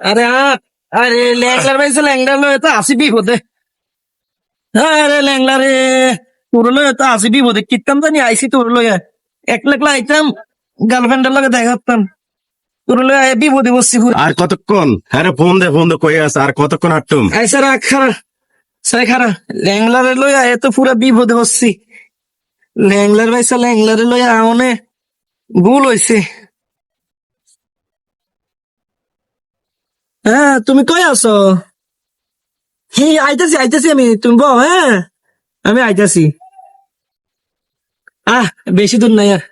আরে আট আরে ল্যাংলার ভাইছে ল্যাংলার লয়ে তো আসি বিপদে। আরে ল্যাংলা রে তোর লয়ে তো আসি বিপদে। কিতাম জানি আইসি তোর লয়ে। এক লাখ আইতাম গার্লফ্রেন্ডের লগে দেখা করতাম। তোর লয়ে বিপদে বসছি আর কতক্ষণ? হ্যাঁ রে, ফোন দে ফোন দে কই আছে? আর কতক্ষণ হাঁটতুম আইসা রাখ খারা সাই খারা। ল্যাংলারে লইয়া এ তো পুরা বিপদে বসছি ল্যাংলার ভাইসা ল্যাংলারে লইয়া আমনে ভুল হইছে। হ্যাঁ তুমি কই আছো? হে আইতাছি আইতাছি আমি। তুমি বল হ্যাঁ? আমি আইতাছি। আহ বেশি দূর নাই আর।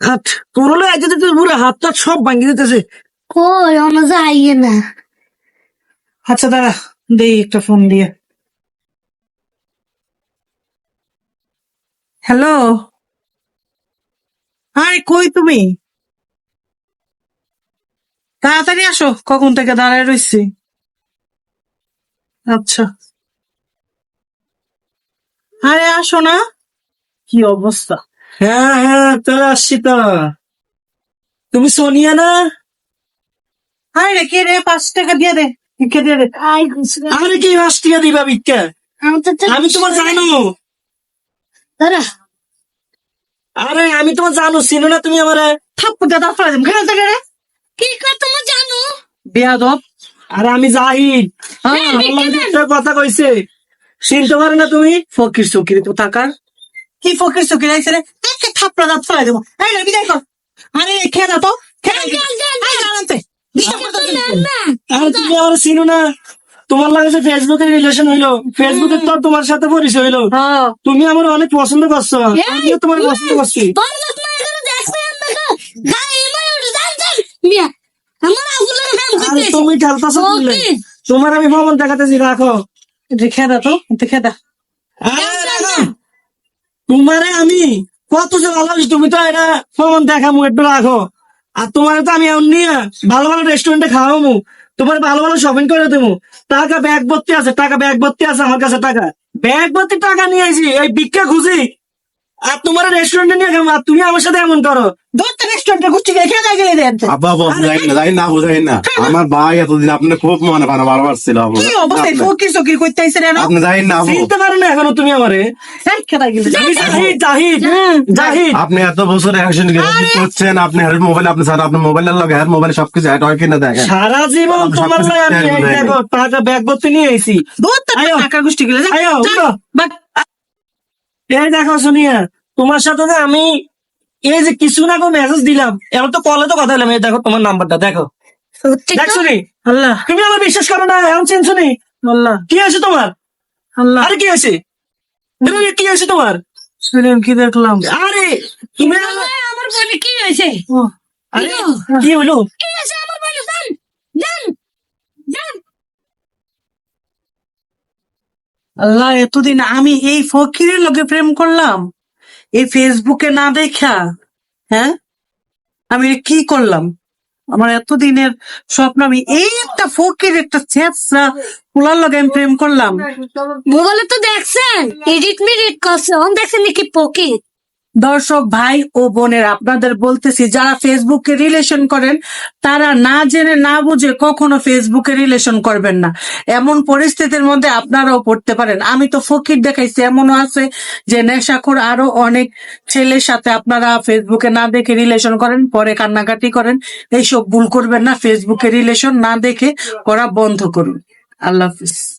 হাত পুরো আইতাছে তো পুরো হাত টাত সব ভাঙ্গি দিতেছে। কই অন্য যাইয়ে না। আচ্ছা দাঁড়া দেই একটা ফোন দিয়ে। হ্যালো হাই কই তুমি? তাড়াতাড়ি আসো কখন থেকে দাঁড়ায় রইছি। আচ্ছা। আরে আসো না। কি অবস্থা? হ্যাঁ হ্যাঁ তোরা আসছি তো। তুমি সোনিয়া না? হাই রে কে রে পাঁচ টাকা দিয়ে দে ভিক্ষা দিয়ে দে। আরে কি পাঁচ টাকা দিবা ভিক্ষা? আমি তো আমি তোমার জানো। দাঁড়া। আরে আমি তোমার জানো চিনো না তুমি আমার? থাপ্পড় দাদা ফেলে দিম খেলা থেকে রে? কি কর তুমি জানো? বেয়াদব। আরে আমি জাহিদ। হ্যাঁ কথা কইছে। চিনতে পারে না তুমি? ফকির চকির তো কি ফকির চকির আইছে রে? একে থাপ্পড় দাঁত দেবো। এই রে বিদায় কর। আরে খেলা তো। খেলা তুমি আমার চিনো না। তোমার লাগে ফেসবুকে রিলেশন হইল। ফেসবুকে তো তোমার সাথে পরিচয় হইল। তুমি আমার অনেক পছন্দ করছ। আমিও তোমার পছন্দ করছি। তোমার আমি ভ্রমণ দেখাতেছি রাখো। রেখে দা তো দেখে দা তোমারে আমি কত যে ভালোবাসি তুমি তো এটা ভ্রমণ দেখামু একটু রাখো। আর তোমার তো আমি এমন নিয়ে ভালো ভালো রেস্টুরেন্টে খাওয়ামু। তোমার ভালো ভালো শপিং করে দেবো। টাকা ব্যাগ ভর্তি আছে টাকা ব্যাগ ভর্তি আছে আমার কাছে টাকা। ব্যাগ ভর্তি টাকা নিয়ে আইছি এই ভিক্ষা খুঁজি। আর তোমার রেস্টুরেন্টে নিয়ে খাব আর তুমি আমার সাথে এমন করো। ধরতে রেস্টুরেন্টে ঘুরছি খেয়ে দেখে দেন। আব্বা না যাই না বুঝাই না। আমার ভাই এতদিন আপনি খুব মনে পানা বারবার ছিল। কি ফকির করতে আইছে রে না আপনি যাই না। চিনতে পারো না এখনও তুমি আমারে? এই খেদাই গেলে। জাহিদ জাহিদ জাহিদ। আপনি এত বছর অ্যাকশন করছেন? আপনি হের মোবাইল আপনি স্যার আপনার মোবাইলের লগে হের মোবাইল সবকিছু হ্যাঁ হয় কিনা দেখেন। সারা জীবন তোমার লাগে আমি জানি, জানি। টাকা ব্যাগ ভর্তি নিয়ে আইছি। আয়ো। টাকা গোষ্ঠী গেলে আয়ো। এই দেখো সোনিয়া তোমার সাথে যে আমি এই যে কিছু না মেসেজ দিলাম। এবার তো কলে তো কথা হলাম এই দেখো তোমার নাম্বারটা দেখো। দেখছ নি আল্লাহ। তুমি আমার বিশ্বাস করো না এখন চিনছো নি আল্লাহ। কি আছে তোমার? আল্লাহ। আরে কি আছে তুমি কি আছে তোমার? কি দেখলাম? আরে তুমি আমার- আমার বলে কি হয়েছে? আরে কি হলো? কি হয়েছে আমার বলে জান জান জান আল্লাহ, এতদিন আমি এই ফকিরের লোকে প্রেম করলাম। এই ফেসবুকে না দেখা হ্যাঁ? আমি কি করলাম? আমার এতদিনের স্বপ্ন, আমি এই একটা ফকির, একটা চেপসা পোলার লগে আমি প্রেম করলাম। মোবাইলে তো দেখছেন এডিট মিডিট করছে, দেখছেন নাকি পকেট দর্শক ভাই ও বোনের, আপনাদের বলতেছি, যারা ফেসবুকে রিলেশন করেন, তারা না জেনে না বুঝে কখনো ফেসবুকে রিলেশন করবেন না। এমন পরিস্থিতির মধ্যে আপনারাও পড়তে পারেন। আমি তো ফকির দেখাইছি, এমনও আছে যে নেশাখোর আরও অনেক ছেলের সাথে আপনারা ফেসবুকে না দেখে রিলেশন করেন, পরে কান্নাকাটি করেন। এইসব ভুল করবেন না ফেসবুকে রিলেশন না দেখে করা বন্ধ করুন। আল্লাহ হাফিজ।